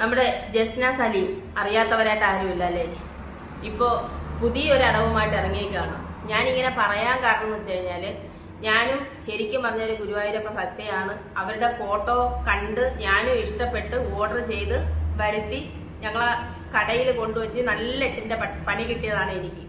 നമ്മുടെ ജസ്ന സലീം അറിയാത്തവരായിട്ട് ആരുമില്ല അല്ലേ? ഇപ്പോ പുതിയൊരു അടവുമായിട്ട് ഇറങ്ങിയേക്കാണ് ഞാനിങ്ങനെ പറയാൻ കാരണം എന്ന് വെച്ച് കഴിഞ്ഞാൽ ഞാനും ശരിക്കും പറഞ്ഞൊരു ഗുരുവായൂരപ്പ ഭക്തയാണ്. അവരുടെ ഫോട്ടോ കണ്ട് ഞാനും ഇഷ്ടപ്പെട്ട് ഓർഡർ ചെയ്ത് വരുത്തി ഞങ്ങളെ കടയിൽ കൊണ്ടുവച്ച് നല്ല എട്ടിന്റെ പണി കിട്ടിയതാണ് എനിക്ക്.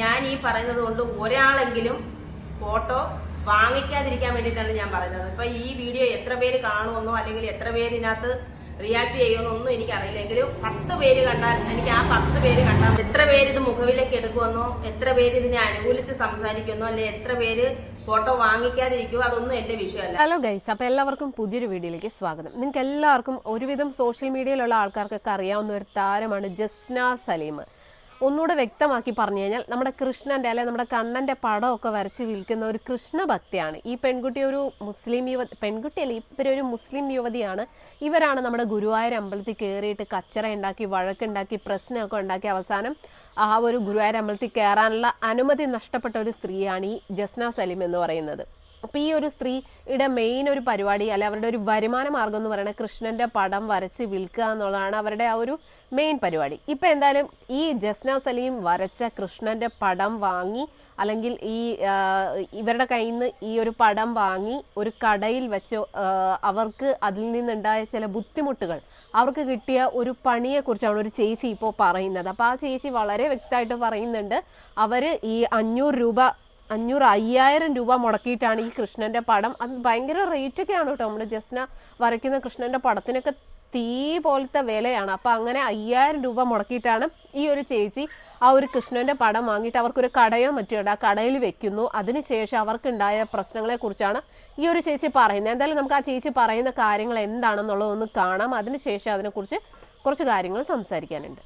ഞാൻ ഈ പറയുന്നത് കൊണ്ട് ഒരാളെങ്കിലും ഫോട്ടോ വാങ്ങിക്കാതിരിക്കാൻ വേണ്ടിയിട്ടാണ് ഞാൻ പറയുന്നത്. ഇപ്പൊ ഈ വീഡിയോ എത്ര പേര് കാണുമെന്നോ അല്ലെങ്കിൽ എത്ര പേര് ഇതിനകത്ത് റിയാക്ട് ചെയ്യുമെന്നൊന്നും എനിക്കറിയില്ലെങ്കിലും പത്ത് പേര് കണ്ടാൽ എനിക്ക് ആ പത്ത് പേര് കണ്ടാൽ എത്ര പേര് ഇത് മുഖവിലേക്ക് എടുക്കുമെന്നോ എത്ര പേര് ഇതിനെ അനുകൂലിച്ച് സംസാരിക്കുന്നോ അല്ലെ എത്ര പേര് ഫോട്ടോ വാങ്ങിക്കാതിരിക്കുമോ അതൊന്നും എന്റെ വിഷയമല്ല. ഹലോ ഗൈസ് അപ്പൊ എല്ലാവർക്കും പുതിയൊരു വീഡിയോയിലേക്ക് സ്വാഗതം. നിങ്ങൾക്ക് എല്ലാവർക്കും ഒരുവിധം സോഷ്യൽ മീഡിയയിലുള്ള ആൾക്കാർക്കൊക്കെ അറിയാവുന്ന ഒരു താരമാണ് ജസ്ന സലീം ഒന്നുകൂടെ വ്യക്തമാക്കി പറഞ്ഞു കഴിഞ്ഞാൽ നമ്മുടെ കൃഷ്ണന്റെ അല്ലെ നമ്മുടെ കണ്ണന്റെ പടമൊക്കെ വരച്ച് വിൽക്കുന്ന ഒരു കൃഷ്ണഭക്തിയാണ്. ഈ പെൺകുട്ടി ഒരു മുസ്ലിം യുവതി പെൺകുട്ടിയല്ല ഇവരൊരു മുസ്ലിം യുവതിയാണ്. ഇവരാണ് നമ്മുടെ ഗുരുവായൂർ അമ്പലത്തിൽ കയറിയിട്ട് കച്ചറ ഉണ്ടാക്കി വഴക്കുണ്ടാക്കി പ്രശ്നമൊക്കെ ഉണ്ടാക്കി അവസാനം ആ ഒരു ഗുരുവായൂർ അമ്പലത്തിൽ കയറാനുള്ള അനുമതി നഷ്ടപ്പെട്ട ഒരു സ്ത്രീയാണ് ഈ ജസ്ന സലീം എന്ന് പറയുന്നത്. അപ്പോൾ ഈ ഒരു സ്ത്രീയുടെ മെയിൻ ഒരു പരിപാടി അല്ലെ അവരുടെ ഒരു വരുമാന മാർഗം എന്ന് പറയുന്നത് കൃഷ്ണന്റെ പടം വരച്ച് വിൽക്കുക എന്നുള്ളതാണ് അവരുടെ ആ ഒരു മെയിൻ പരിപാടി. ഇപ്പം എന്തായാലും ഈ ജസ്ന സലീം വരച്ച കൃഷ്ണന്റെ പടം വാങ്ങി അല്ലെങ്കിൽ ഈ ഇവരുടെ കയ്യിൽ നിന്ന് ഈ ഒരു പടം വാങ്ങി ഒരു കടയിൽ വെച്ച് അവർക്ക് അതിൽ നിന്നുണ്ടായ ചില ബുദ്ധിമുട്ടുകൾ അവർക്ക് കിട്ടിയ ഒരു പണിയെക്കുറിച്ചാണ് ഒരു ചേച്ചി ഇപ്പോൾ പറയുന്നത്. അപ്പോൾ ആ ചേച്ചി വളരെ വ്യക്തമായിട്ട് പറയുന്നുണ്ട് അവർ ഈ അഞ്ഞൂറ് രൂപ അഞ്ഞൂറ് അയ്യായിരം രൂപ മുടക്കിയിട്ടാണ് ഈ കൃഷ്ണന്റെ പടം. അത് ഭയങ്കര റേറ്റൊക്കെയാണ് കേട്ടോ. നമ്മുടെ ജസ്ന വരയ്ക്കുന്ന കൃഷ്ണന്റെ പടത്തിനൊക്കെ തീ പോലത്തെ വിലയാണ്. അപ്പോൾ അങ്ങനെ അയ്യായിരം രൂപ മുടക്കിയിട്ടാണ് ഈ ഒരു ചേച്ചി ആ ഒരു കൃഷ്ണന്റെ പടം വാങ്ങിയിട്ട് അവർക്കൊരു കടയോ മറ്റോ ഉണ്ട് ആ കടയിൽ വെക്കുന്നു. അതിനുശേഷം അവർക്കുണ്ടായ പ്രശ്നങ്ങളെക്കുറിച്ചാണ് ഈ ഒരു ചേച്ചി പറയുന്നത്. എന്തായാലും നമുക്ക് ആ ചേച്ചി പറയുന്ന കാര്യങ്ങൾ എന്താണെന്നുള്ളതൊന്ന് കാണാം. അതിനുശേഷം അതിനെക്കുറിച്ച് കുറച്ച് കാര്യങ്ങൾ സംസാരിക്കാനുണ്ട്.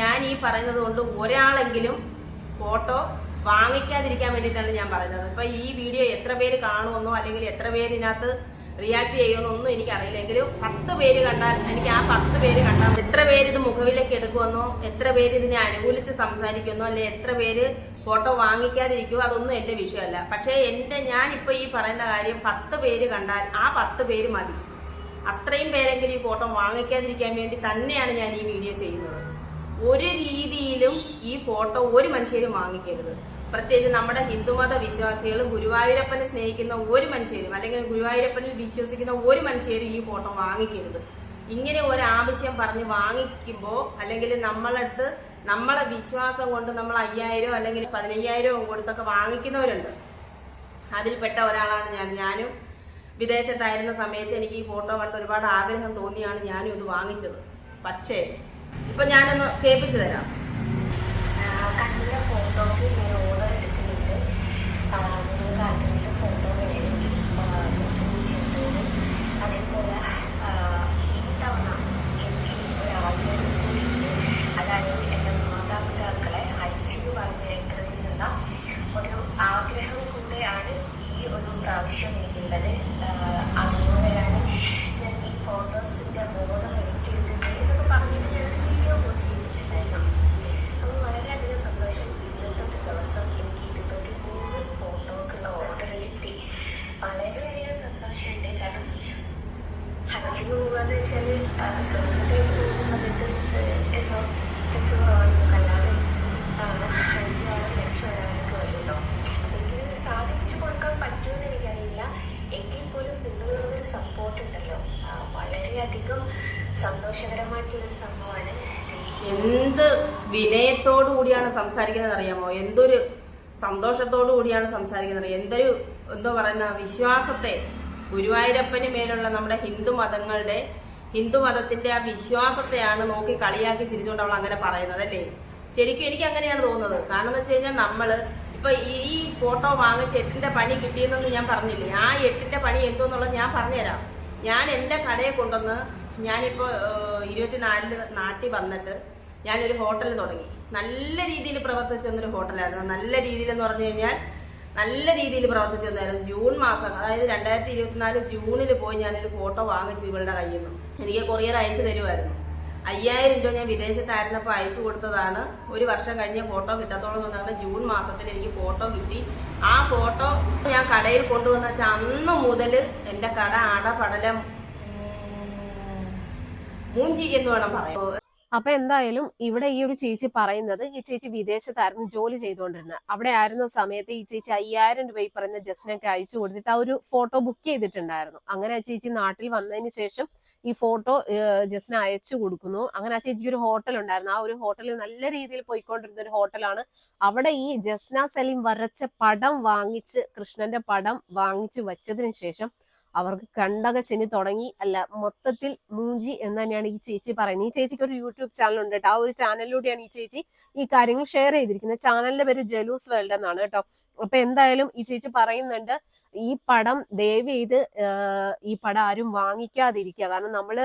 ഞാൻ ഈ പറയുന്നത് കൊണ്ട് ഒരാളെങ്കിലും ഫോട്ടോ വാങ്ങിക്കാതിരിക്കാൻ വേണ്ടിയിട്ടാണ് ഞാൻ പറയുന്നത്. ഇപ്പൊ ഈ വീഡിയോ എത്ര പേര് കാണുമെന്നോ അല്ലെങ്കിൽ എത്ര പേര് ഇതിനകത്ത് റിയാക്ട് ചെയ്യുമെന്നൊന്നും എനിക്കറിയില്ലെങ്കിലും പത്ത് പേര് കണ്ടാൽ എനിക്ക് ആ പത്ത് പേര് കണ്ടാൽ എത്ര പേര് ഇത് മുഖവിലേക്ക് എടുക്കുമെന്നോ എത്ര പേര് ഇതിനെ അനുകൂലിച്ച് സംസാരിക്കുമെന്നോ അല്ലെ എത്ര പേര് ഫോട്ടോ വാങ്ങിക്കാതിരിക്കുമോ അതൊന്നും എന്റെ വിഷയമല്ല. പക്ഷേ ഞാൻ ഇപ്പൊ ഈ പറയുന്ന കാര്യം പത്ത് പേര് കണ്ടാൽ ആ പത്ത് പേര് മതി. അത്രയും പേരെങ്കിലും ഈ ഫോട്ടോ വാങ്ങിക്കാതിരിക്കാൻ വേണ്ടി തന്നെയാണ് ഞാൻ ഈ വീഡിയോ ചെയ്യുന്നത്. ഒരു രീതിയിലും ഈ ഫോട്ടോ ഒരു മനുഷ്യരും വാങ്ങിക്കരുത്. പ്രത്യേകിച്ച് നമ്മുടെ ഹിന്ദുമത വിശ്വാസികളും ഗുരുവായൂരപ്പനെ സ്നേഹിക്കുന്ന ഒരു മനുഷ്യരും അല്ലെങ്കിൽ ഗുരുവായൂരപ്പനിൽ വിശ്വസിക്കുന്ന ഒരു മനുഷ്യരും ഈ ഫോട്ടോ വാങ്ങിക്കരുത്. ഇങ്ങനെ ഒരു ആവശ്യം പറഞ്ഞ് വാങ്ങിക്കുമ്പോൾ അല്ലെങ്കിൽ നമ്മളടുത്ത് നമ്മളെ വിശ്വാസം കൊണ്ട് നമ്മൾ അയ്യായിരം അല്ലെങ്കിൽ പതിനയ്യായിരവും കൊടുത്തൊക്കെ വാങ്ങിക്കുന്നവരുണ്ട്. അതിൽപ്പെട്ട ഒരാളാണ് ഞാൻ. ഞാനും വിദേശത്തായിരുന്ന സമയത്ത് എനിക്ക് ഈ ഫോട്ടോ കണ്ട് ഒരുപാട് ആഗ്രഹം തോന്നിയാണ് ഞാനും ഇത് വാങ്ങിച്ചത്. പക്ഷേ ഇപ്പൊ ഞാനൊന്ന് കേൾപ്പിച്ചു തരാം. കണ്ണിലെ ഫോട്ടോക്ക് ഞാൻ ഓർഡർ എടുക്കുന്നുണ്ട് ആ, നിങ്ങൾക്ക് ആർക്കെങ്കിലും ഫോട്ടോ വേണമെങ്കിൽ ബുക്കിംഗ് ചെയ്തോളൂ അതേപോലെ ആ, ഇത്തവണ എനിക്ക് ഒരു ആഗ്രഹം കൂടിയുണ്ട് അതായത് എന്റെ മാതാപിതാക്കളെ ഹജ്ജിന് പറഞ്ഞേക്കുന്നതിനുള്ള ഒരു ആഗ്രഹം കൂടെയാണ് ഈ ഒരു പ്രാവശ്യം എനിക്കുള്ളത് ആ, അതുപോലെയാണ് ഞാൻ ഈ ഫോട്ടോസിന്റെ ബോർഡർ എടുക്കുന്നത് എന്നൊക്കെ പറഞ്ഞിട്ട് ഞാൻ വീഡിയോ പോസ്റ്റ് ചെയ്തിട്ടുണ്ടായിരുന്നു അപ്പോൾ വളരെയധികം സന്തോഷം ഇന്നത്തെ ഒരു ദിവസം എനിക്ക് ഇരുപത്തി മൂന്ന് ഫോട്ടോക്കുള്ള ഓർഡർ കിട്ടി വളരെയധികം സന്തോഷമുണ്ട് കാരണം ഹജ്ജിന് പോകാന്ന് വെച്ചാൽ ഗവൺമെന്റ് പോകുന്ന സമയത്ത് എന്തോ പൈസ കുറവായിരുന്നു അല്ലാതെ അഞ്ച് ആറ് ലക്ഷം ഒരാൾക്ക് വരുമല്ലോ അപ്പോൾ എനിക്ക് സാധിച്ചു കൊടുക്കാൻ പറ്റുമെന്ന് എനിക്കറിയില്ല എങ്കിൽ പോലും നിങ്ങളുടെ ഒരു സപ്പോർട്ട് ഉണ്ടല്ലോ ആ, വളരെയധികം സന്തോഷകരമായിട്ടുള്ളൊരു സംഭവമാണ്. എന്ത് വിനയത്തോടു കൂടിയാണ് സംസാരിക്കുന്നത് അറിയാമോ? എന്തൊരു സന്തോഷത്തോടു കൂടിയാണ് സംസാരിക്കുന്നത്? എന്തൊരു എന്തോ പറയുന്ന വിശ്വാസത്തെ ഗുരുവായൂരപ്പന് മേലുള്ള നമ്മുടെ ഹിന്ദു മതങ്ങളുടെ ഹിന്ദു മതത്തിന്റെ ആ വിശ്വാസത്തെയാണ് നോക്കി കളിയാക്കി ചിരിച്ചുകൊണ്ട് അവൾ അങ്ങനെ പറയുന്നത് അല്ലേ? ശരിക്കും എനിക്ക് അങ്ങനെയാണ് തോന്നുന്നത്. കാരണം എന്ന് വെച്ച് കഴിഞ്ഞാൽ നമ്മൾ ഇപ്പൊ ഈ ഫോട്ടോ വാങ്ങിച്ച എട്ടിന്റെ പണി കിട്ടിയെന്നൊന്നും ഞാൻ പറഞ്ഞില്ലേ? ആ എട്ടിന്റെ പണി എന്തോന്നുള്ളത് ഞാൻ പറഞ്ഞുതരാം. ഞാൻ എന്റെ കടയെ കൊണ്ടുവന്ന് ഞാനിപ്പോ ഇരുപത്തിനാലിൽ നാട്ടിൽ വന്നിട്ട് ഞാനൊരു ഹോട്ടൽ തുടങ്ങി. നല്ല രീതിയിൽ പ്രവർത്തിച്ച ഒരു ഹോട്ടലായിരുന്നു. നല്ല രീതിയിൽ എന്ന് പറഞ്ഞു കഴിഞ്ഞാൽ നല്ല രീതിയിൽ പ്രവർത്തിച്ചു വന്നായിരുന്നു ജൂൺ മാസം അതായത് രണ്ടായിരത്തി ഇരുപത്തിനാല് ജൂണിൽ പോയി ഞാനൊരു ഫോട്ടോ വാങ്ങിച്ചു ഇവളുടെ കയ്യിൽ നിന്ന്. എനിക്ക് കൊറിയർ അയച്ചു തരുമായിരുന്നു. അയ്യായിരം രൂപ ഞാൻ വിദേശത്തായിരുന്നപ്പോൾ അയച്ചു കൊടുത്തതാണ്. ഒരു വർഷം കഴിഞ്ഞ് ഫോട്ടോ കിട്ടാത്തോളം തോന്നുന്നത് ജൂൺ മാസത്തിൽ എനിക്ക് ഫോട്ടോ കിട്ടി. ആ ഫോട്ടോ ഞാൻ കടയിൽ കൊണ്ടുവന്ന വെച്ചാൽ അന്ന് മുതൽ എന്റെ കട അടപടലം പടലം മൂഞ്ചി എന്ന് വേണം പറയാം അപ്പൊ എന്തായാലും ഇവിടെ ഈ ഒരു ചേച്ചി പറയുന്നത് ഈ ചേച്ചി വിദേശത്തായിരുന്നു ജോലി ചെയ്തുകൊണ്ടിരുന്നത്. അവിടെ ആയിരുന്ന സമയത്ത് ഈ ചേച്ചി അയ്യായിരം രൂപ ഈ പറയുന്ന ജസ്റ്റിനൊക്കെ അയച്ചു കൊടുത്തിട്ട് ആ ഒരു ഫോട്ടോ ബുക്ക് ചെയ്തിട്ടുണ്ടായിരുന്നു. അങ്ങനെ ആ ചേച്ചി നാട്ടിൽ വന്നതിന് ശേഷം ഈ ഫോട്ടോ ജസ്റ്റിന് അയച്ചു കൊടുക്കുന്നു. അങ്ങനെ ആ ചേച്ചിക്ക് ഒരു ഹോട്ടൽ ഉണ്ടായിരുന്നു ആ ഒരു ഹോട്ടലിൽ നല്ല രീതിയിൽ പോയിക്കൊണ്ടിരുന്ന ഒരു ഹോട്ടലാണ്. അവിടെ ഈ ജസ്ന സലീം വരച്ച പടം വാങ്ങിച്ച് കൃഷ്ണന്റെ പടം വാങ്ങിച്ച് വെച്ചതിന് ശേഷം അവർക്ക് കണ്ടക ശനി തുടങ്ങി. അല്ല മൊത്തത്തിൽ മൂഞ്ചി എന്ന് തന്നെയാണ് ഈ ചേച്ചി പറയുന്നത്. ഈ ചേച്ചിക്ക് ഒരു യൂട്യൂബ് ചാനൽ ഉണ്ട് കേട്ടോ. ആ ഒരു ചാനലിലൂടെയാണ് ഈ ചേച്ചി ഈ കാര്യങ്ങൾ ഷെയർ ചെയ്തിരിക്കുന്നത്. ചാനലിന്റെ പേര് ജലൂസ് വേൾഡ് എന്നാണ് കേട്ടോ. അപ്പൊ എന്തായാലും ഈ ചേച്ചി പറയുന്നുണ്ട് ഈ പടം ദയവ് ചെയ്ത് ഈ പടം ആരും വാങ്ങിക്കാതിരിക്കുക. കാരണം നമ്മൾ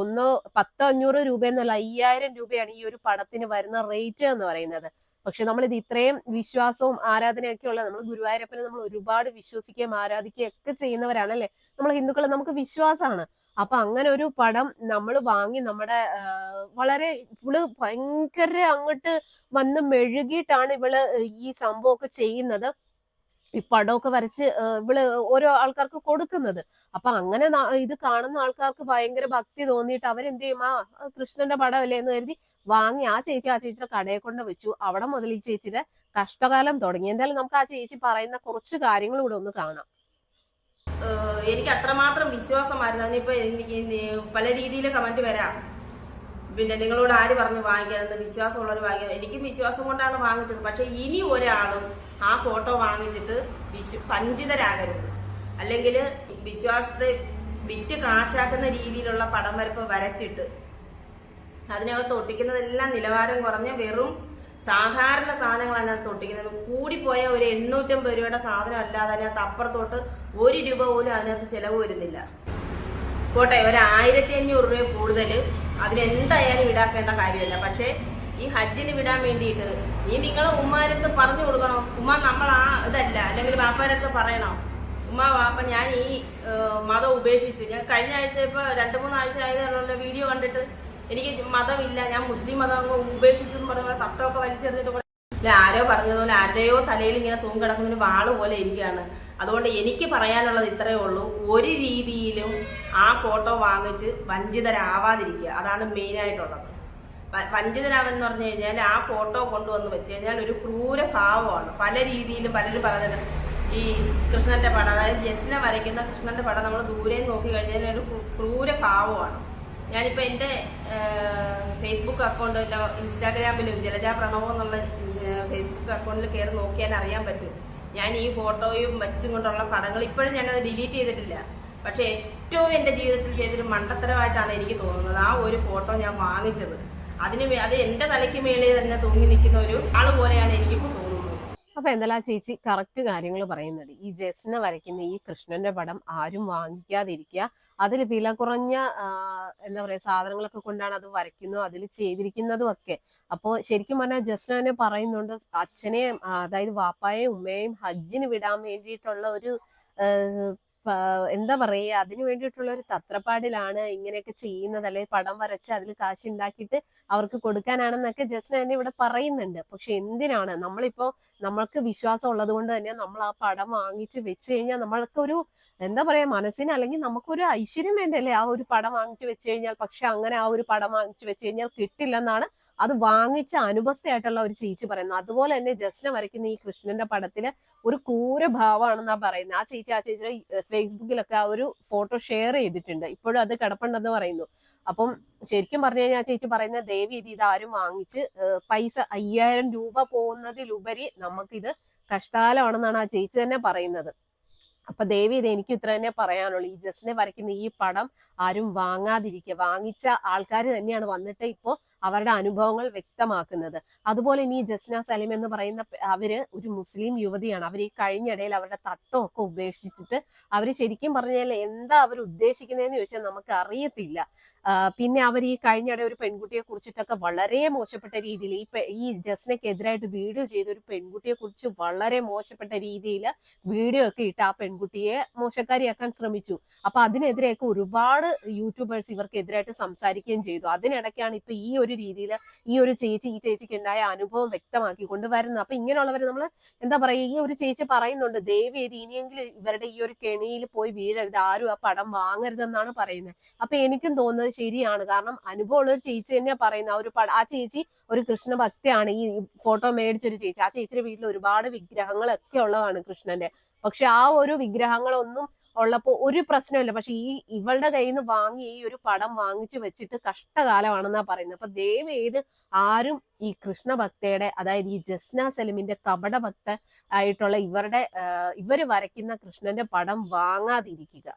ഒന്നോ പത്തോ അഞ്ഞൂറ് രൂപ എന്നല്ല അയ്യായിരം രൂപയാണ് ഈ ഒരു പടത്തിന് വരുന്ന റേറ്റ് എന്ന് പറയുന്നത്. പക്ഷെ നമ്മൾ ഇത് ഇത്രയും വിശ്വാസവും ആരാധനയൊക്കെ ഉള്ള നമ്മൾ ഗുരുവായൂരപ്പനെ നമ്മൾ ഒരുപാട് വിശ്വസിക്കുകയും ആരാധിക്കുകയും ഒക്കെ ചെയ്യുന്നവരാണ് അല്ലെ? നമ്മൾ ഹിന്ദുക്കൾ നമുക്ക് വിശ്വാസമാണ്. അപ്പൊ അങ്ങനെ ഒരു പടം നമ്മൾ വാങ്ങി നമ്മുടെ വളരെ ഇവൾ ഭയങ്കര അങ്ങോട്ട് വന്ന് മെഴുകിയിട്ടാണ് ഇവൾ ഈ സംഭവമൊക്കെ ചെയ്യുന്നത്. ഈ പടമൊക്കെ വരച്ച് ഇവൾ ഓരോ ആൾക്കാർക്ക് കൊടുക്കുന്നത്. അപ്പൊ അങ്ങനെ ഇത് കാണുന്ന ആൾക്കാർക്ക് ഭയങ്കര ഭക്തി തോന്നിയിട്ട് അവരെന്ത് ചെയ്യും? ആ കൃഷ്ണന്റെ പടമല്ലേ എന്ന് കരുതി വാങ്ങി ആ ചേച്ചി ആ ചേച്ചിയുടെ കടയെ കൊണ്ട് വെച്ചു. അവിടെ മുതൽ ഈ ചേച്ചിയുടെ കഷ്ടകാലം തുടങ്ങി. എന്തായാലും നമുക്ക് ആ ചേച്ചി പറയുന്ന കുറച്ച് കാര്യങ്ങൾ കൂടെ ഒന്ന് കാണാം. എനിക്ക് അത്രമാത്രം വിശ്വാസമായിരുന്നു. അതിനിപ്പോ പല രീതിയിൽ കമന്റ് വരാം. പിന്നെ നിങ്ങളോട് ആര് പറഞ്ഞു വാങ്ങിക്കാനെന്ന് വിശ്വാസമുള്ളവർ വാങ്ങിക്കാൻ എനിക്കും വിശ്വാസം കൊണ്ടാണ് വാങ്ങിച്ചത്. പക്ഷെ ഇനി ഒരാളും ആ ഫോട്ടോ വാങ്ങിച്ചിട്ട് വിശ്വ പഞ്ചിതരാകരുത്. അല്ലെങ്കിൽ വിശ്വാസത്തെ വിറ്റ് കാശാക്കുന്ന രീതിയിലുള്ള പടം വരപ്പ് വരച്ചിട്ട് അതിനകത്ത് ഒട്ടിക്കുന്നതെല്ലാം നിലവാരം കുറഞ്ഞ വെറും സാധാരണ സാധനങ്ങളാണ് അതിനകത്ത് ഒട്ടിക്കുന്നത്. കൂടിപ്പോയ ഒരു എണ്ണൂറ്റമ്പത് രൂപയുടെ സാധനം അല്ലാതെ അതിനകത്ത് അപ്പുറത്തോട്ട് ഒരു രൂപ പോലും അതിനകത്ത് ചെലവ് വരുന്നില്ല. പോട്ടെ ഒരു ആയിരത്തി അഞ്ഞൂറ് രൂപ കൂടുതൽ അതിനെന്തായാലും ഈടാക്കേണ്ട കാര്യമല്ല. പക്ഷേ ഈ ഹജ്ജിന് വിടാൻ വേണ്ടിയിട്ട് ഈ നിങ്ങൾ ഉമ്മാരടുത്ത് പറഞ്ഞു കൊടുക്കണം? ഉമ്മ നമ്മൾ ആ ഇതല്ല. അല്ലെങ്കിൽ വാപ്പാരടുത്ത് പറയണം? ഉമ്മ വാപ്പ ഞാൻ ഈ മതം ഉപേക്ഷിച്ച്. ഞാൻ കഴിഞ്ഞ ആഴ്ച ഇപ്പൊ രണ്ടു മൂന്ന് ആഴ്ച ആയതുള്ള വീഡിയോ കണ്ടിട്ട്. എനിക്ക് മതമില്ല. ഞാൻ മുസ്ലിം മതം അങ്ങ് ഉപേക്ഷിച്ചു പറഞ്ഞ തട്ടമൊക്കെ വലിച്ചെറിഞ്ഞിട്ട് ആരോ പറഞ്ഞതുപോലെ ആരുടെയോ തലയിൽ ഇങ്ങനെ തൂങ്ങിടക്കുന്ന ഒരു വാൾ പോലെ ഇരിക്കുകയാണ്. അതുകൊണ്ട് എനിക്ക് പറയാനുള്ളത് ഇത്രയേ ഉള്ളൂ. ഒരു രീതിയിലും ആ ഫോട്ടോ വാങ്ങിച്ച് വഞ്ചിതരാവാതിരിക്കുക. അതാണ് മെയിനായിട്ടുള്ളത് വഞ്ചിതരാവെന്ന് പറഞ്ഞു കഴിഞ്ഞാൽ ആ ഫോട്ടോ കൊണ്ടുവന്ന് വെച്ച് കഴിഞ്ഞാൽ ഒരു ക്രൂര ഭാവമാണ്. പല രീതിയിലും പലരും പറഞ്ഞത് ഈ കൃഷ്ണന്റെ പടം അതായത് ജസ്റ്റിനെ വരയ്ക്കുന്ന കൃഷ്ണന്റെ പടം നമ്മൾ ദൂരെ നോക്കി കഴിഞ്ഞാൽ ഒരു ക്രൂ- ക്രൂര ഭാവമാണ്. ഞാനിപ്പോൾ എന്റെ ഫേസ്ബുക്ക് അക്കൗണ്ട് ഇൻസ്റ്റാഗ്രാമിലും ജലജ പ്രണവ് എന്നുള്ള ഫേസ്ബുക്ക് അക്കൗണ്ടിൽ കയറി നോക്കിയാൽ അറിയാൻ പറ്റും. ഞാൻ ഈ ഫോട്ടോയും വെച്ചും കൊണ്ടുള്ള പടങ്ങൾ ഇപ്പോഴും ഞാനത് ഡിലീറ്റ് ചെയ്തിട്ടില്ല. പക്ഷെ ഏറ്റവും എന്റെ ജീവിതത്തിൽ ചെയ്തൊരു മണ്ടത്തരമായിട്ടാണ് എനിക്ക് തോന്നുന്നത് ആ ഒരു ഫോട്ടോ ഞാൻ വാങ്ങിച്ചത്. അതിന് അത് എന്റെ തലയ്ക്ക് മേലെ തന്നെ തൂങ്ങി നിൽക്കുന്ന ഒരു ആൾ പോലെയാണ് എനിക്കിപ്പോ തോന്നുന്നത് അപ്പൊ എന്തായാലും ചേച്ചി? കറക്റ്റ് കാര്യങ്ങൾ പറയുന്നുണ്ട്. ഈ ജസ്ന വരയ്ക്കുന്ന ഈ കൃഷ്ണന്റെ പടം ആരും വാങ്ങിക്കാതിരിക്കുക. അതിൽ വില കുറഞ്ഞ എന്താ പറയാ സാധനങ്ങളൊക്കെ കൊണ്ടാണ് അത് വരയ്ക്കുന്നു അതിൽ ചെയ്തിരിക്കുന്നതും ഒക്കെ. അപ്പോ ശരിക്കും പറഞ്ഞാൽ ജസ്ന പറയുന്നുണ്ട് അച്ഛനെയും അതായത് വാപ്പായെയും ഉമ്മയെയും ഹജ്ജിന് വിടാൻ വേണ്ടിയിട്ടുള്ള ഒരു എന്താ പറയുക അതിനു വേണ്ടിയിട്ടുള്ള ഒരു തത്രപ്പാടിലാണ് ഇങ്ങനെയൊക്കെ ചെയ്യുന്നത്. അല്ലെങ്കിൽ പടം വരച്ച് അതിൽ കാശ് ഉണ്ടാക്കിയിട്ട് അവർക്ക് കൊടുക്കാനാണെന്നൊക്കെ ജസ്ന തന്നെ ഇവിടെ പറയുന്നുണ്ട്. പക്ഷെ എന്തിനാണ്? നമ്മളിപ്പോ നമ്മൾക്ക് വിശ്വാസം ഉള്ളത് കൊണ്ട് തന്നെ നമ്മൾ ആ പടം വാങ്ങിച്ച് വെച്ച് കഴിഞ്ഞാൽ നമ്മൾക്കൊരു എന്താ പറയാ മനസ്സിന് അല്ലെങ്കിൽ നമുക്കൊരു ഐശ്വര്യം വേണ്ടല്ലേ ആ ഒരു പടം വാങ്ങിച്ച് വെച്ച് കഴിഞ്ഞാൽ പക്ഷെ അങ്ങനെ ആ ഒരു പടം വാങ്ങിച്ച് വെച്ച് കഴിഞ്ഞാൽ കിട്ടില്ലെന്നാണ് അത് വാങ്ങിച്ച അനുപസ്ഥയായിട്ടുള്ള ഒരു ചേച്ചി പറയുന്നത് അതുപോലെ തന്നെ ജസ്ന വരയ്ക്കുന്ന ഈ കൃഷ്ണന്റെ പടത്തിൽ ഒരു ക്രൂരഭാവമാണെന്നാ പറയുന്നത്. ആ ചേച്ചി ആ ചേച്ചിയുടെ ഫേസ്ബുക്കിലൊക്കെ ആ ഒരു ഫോട്ടോ ഷെയർ ചെയ്തിട്ടുണ്ട്. ഇപ്പോഴും അത് കിടപ്പുണ്ടെന്ന് പറയുന്നു. അപ്പം ശരിക്കും പറഞ്ഞു കഴിഞ്ഞാൽ ആ ചേച്ചി പറയുന്ന ദേവി ഇത് ഇതാരും വാങ്ങിച്ച് പൈസ അയ്യായിരം രൂപ പോകുന്നതിലുപരി നമുക്കിത് കഷ്ടാലമാണെന്നാണ് ആ ചേച്ചി തന്നെ പറയുന്നത്. അപ്പൊ ദേവി ഇത് എനിക്ക് ഇത്ര തന്നെ പറയാനുള്ളൂ. ഈ ജസ്റ്റിനെ വരയ്ക്കുന്ന ഈ പടം ആരും വാങ്ങാതിരിക്കുക. വാങ്ങിച്ച ആൾക്കാർ തന്നെയാണ് വന്നിട്ട് ഇപ്പോ അവരുടെ അനുഭവങ്ങൾ വ്യക്തമാക്കുന്നത്. അതുപോലെ ഇനി ജസ്ന സലിം എന്ന് പറയുന്ന അവർ ഒരു മുസ്ലിം യുവതിയാണ്. അവർ ഈ കഴിഞ്ഞിടയിൽ അവരുടെ തട്ടമൊക്കെ ഉപേക്ഷിച്ചിട്ട് അവർ ശരിക്കും പറഞ്ഞാൽ എന്താ അവർ ഉദ്ദേശിക്കുന്നതെന്ന് ചോദിച്ചാൽ നമുക്ക് അറിയത്തില്ല. പിന്നെ അവർ ഈ കഴിഞ്ഞിടെ ഒരു പെൺകുട്ടിയെ കുറിച്ചിട്ടൊക്കെ വളരെ മോശപ്പെട്ട രീതിയിൽ ഈ ഈ ജസ്നക്കെതിരായിട്ട് വീഡിയോ ചെയ്ത ഒരു പെൺകുട്ടിയെ കുറിച്ച് വളരെ മോശപ്പെട്ട രീതിയിൽ വീഡിയോ ഒക്കെ ഇട്ട് ആ പെൺകുട്ടിയെ മോശക്കാരിയാക്കാൻ ശ്രമിച്ചു. അപ്പൊ അതിനെതിരെയൊക്കെ ഒരുപാട് യൂട്യൂബേഴ്സ് ഇവർക്കെതിരായിട്ട് സംസാരിക്കുകയും ചെയ്തു. അതിനിടയ്ക്കാണ് ഇപ്പൊ ഈ ഒരു രീതിയിൽ ഈ ഒരു ചേച്ചി ഈ ചേച്ചിക്ക് ഉണ്ടായ അനുഭവം വ്യക്തമാക്കി കൊണ്ടുവരുന്നത്. അപ്പൊ ഇങ്ങനെയുള്ളവർ നമ്മൾ എന്താ പറയുക ഈ ഒരു ചേച്ചി പറയുന്നുണ്ട് ദയവേദി ഇനിയെങ്കിലും ഇവരുടെ ഈ ഒരു കെണിയിൽ പോയി വീഴരുത് ആരും ആ പടം വാങ്ങരുതെന്നാണ് പറയുന്നത്. അപ്പൊ എനിക്കും തോന്നുന്നത് ശരിയാണ്. കാരണം അനുഭവമുള്ള ഒരു ചേച്ചി തന്നെയാ പറയുന്നത്. ആ ഒരു പട ആ ചേച്ചി ഒരു കൃഷ്ണ ഭക്തിയാണ് ഈ ഫോട്ടോ മേടിച്ചൊരു ചേച്ചി. ആ ചേച്ചിയുടെ വീട്ടിൽ ഒരുപാട് വിഗ്രഹങ്ങളൊക്കെ ഉള്ളതാണ് കൃഷ്ണന്റെ. പക്ഷെ ആ ഒരു വിഗ്രഹങ്ങളൊന്നും ഉള്ളപ്പോ ഒരു പ്രശ്നമില്ല പക്ഷെ ഈ ഇവളുടെ കയ്യിൽ നിന്ന് വാങ്ങി ഈ ഒരു പടം വാങ്ങിച്ചു വെച്ചിട്ട് കഷ്ടകാലമാണെന്നാ പറയുന്നത്. അപ്പൊ ദയവ് ചെയ്ത് ആരും ഈ കൃഷ്ണഭക്തയുടെ അതായത് ഈ ജസ്ന സലിമിന്റെ കപടഭക്ത ആയിട്ടുള്ള ഇവരുടെ ഇവർ വരയ്ക്കുന്ന കൃഷ്ണന്റെ പടം വാങ്ങാതിരിക്കുക.